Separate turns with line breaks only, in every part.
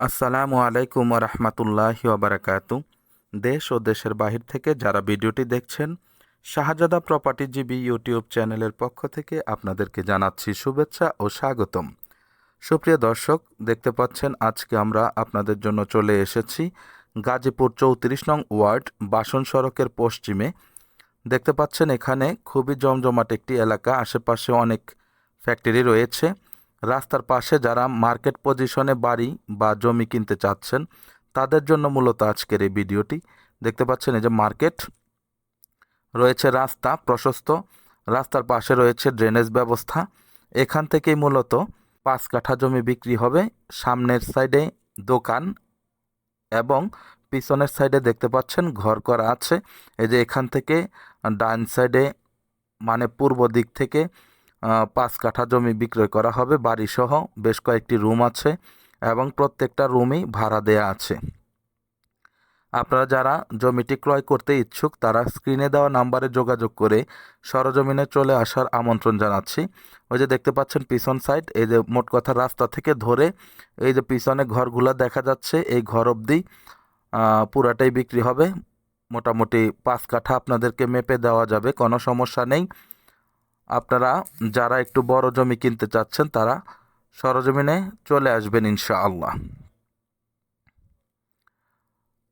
আসসালামু আলাইকুম রহমতুল্লাহি ওবরাকাতু দেশ ও দেশের বাহির থেকে যারা ভিডিওটি দেখছেন, শাহজাদা প্রপার্টি জিবি ইউটিউব চ্যানেলের পক্ষ থেকে আপনাদেরকে জানাচ্ছি শুভেচ্ছা ও স্বাগতম। সুপ্রিয় দর্শক, দেখতে পাচ্ছেন আজকে আমরা আপনাদের জন্য চলে এসেছি গাজীপুর চৌত্রিশ নং ওয়ার্ড বাসন সড়কের পশ্চিমে। দেখতে পাচ্ছেন এখানে খুবই জমজমাট একটি এলাকা, আশেপাশে অনেক ফ্যাক্টরি রয়েছে। রাস্তার পাশে যারা মার্কেট পজিশনে বাড়ি বা জমি কিনতে চাচ্ছেন, তাদের জন্য মূলত আজকের এই ভিডিওটি। দেখতে পাচ্ছেন এই যে মার্কেট, রয়েছে রাস্তা প্রশস্ত, রাস্তার পাশে রয়েছে ড্রেনেজ ব্যবস্থা। এখান থেকেই মূলত পাঁচ কাঠা জমি বিক্রি হবে। সামনের সাইডে দোকান এবং পিছনের সাইডে দেখতে পাচ্ছেন ঘর করা আছে। এই যে এখান থেকে ডান সাইডে মানে পূর্ব দিক থেকে পাঁচ কাঠা জমি বিক্রয় করা হবে, বাড়িসহ বেশ কয়েকটি রুম আছে এবং প্রত্যেকটা রুমই ভাড়া দেয়া আছে। আপনারা যারা জমিটি ক্রয় করতে ইচ্ছুক, তারা স্ক্রিনে দেওয়া নাম্বারে যোগাযোগ করে সরজমিনে চলে আসার আমন্ত্রণ জানাচ্ছি। ওই যে দেখতে পাচ্ছেন পিছন সাইড এই যে মোট কথা রাস্তা থেকে ধরে এই যে পিছনে ঘরগুলো দেখা যাচ্ছে, এই ঘর অবধি পুরাটাই বিক্রি হবে। মোটামুটি পাঁচ কাঠা আপনাদেরকে মেপে দেওয়া যাবে, কোনো সমস্যা নেই। আপনারা যারা একটু বড় জমি কিনতে চাচ্ছেন, তারা সরজমিনে চলে আসবেন ইনশাআল্লাহ।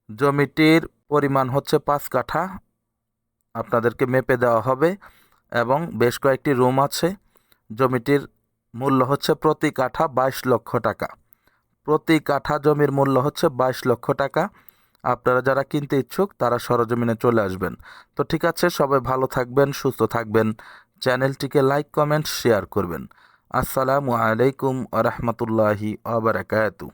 জমিটির পরিমাণ হচ্ছে পাঁচ কাঠা। আপনাদেরকে মেপে দেওয়া হবে এবং বেশ কয়েকটি রুম আছে। জমিটির মূল্য হচ্ছে প্রতি কাঠা বাইশ লক্ষ টাকা। প্রতি কাঠা জমির মূল্য হচ্ছে বাইশ লক্ষ টাকা। আপনারা যারা কিনতে ইচ্ছুক, তারা সরজমিনে চলে আসবেন। তো ঠিক আছে, সবাই ভালো থাকবেন, সুস্থ থাকবেন। চ্যানেলটিকে লাইক কমেন্ট শেয়ার করবেন। আসসালামু আলাইকুম আ রহমতুল্লাহি আবরাকাতু